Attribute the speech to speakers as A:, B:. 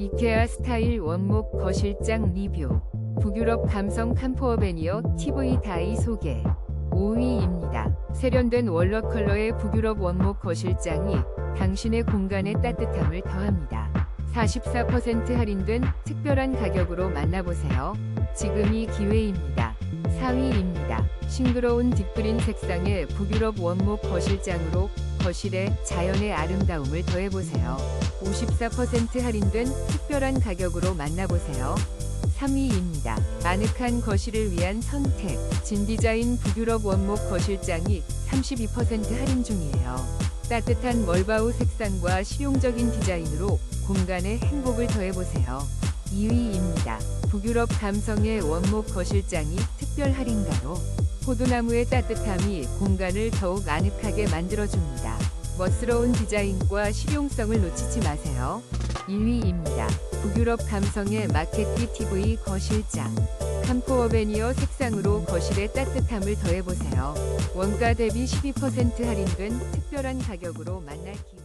A: 이케아 스타일 원목 거실장 리뷰 북유럽 감성 캄포어베니어 TV 다이 소개 5위입니다. 세련된 월러 컬러의 북유럽 원목 거실장이 당신의 공간에 따뜻함을 더합니다. 44% 할인된 특별한 가격으로 만나보세요. 지금이 기회입니다. 4위입니다. 싱그러운 딥그린 색상의 북유럽 원목 거실장으로 거실에 자연의 아름다움을 더해보세요. 54% 할인된 특별한 가격으로 만나보세요. 3위입니다. 아늑한 거실을 위한 선택. 진디자인 북유럽 원목 거실장이 32% 할인 중이에요. 따뜻한 멀바우 색상과 실용적인 디자인으로 공간에 행복을 더해보세요. 2위입니다. 북유럽 감성의 원목 거실장이 특별 할인가로 포도나무의 따뜻함이 공간을 더욱 아늑하게 만들어줍니다. 멋스러운 디자인과 실용성을 놓치지 마세요. 1위입니다. 북유럽 감성의 마켓티 TV 거실장. 캠포어베니어 색상으로 거실에 따뜻함을 더해보세요. 원가 대비 12% 할인된 특별한 가격으로 만날 기회.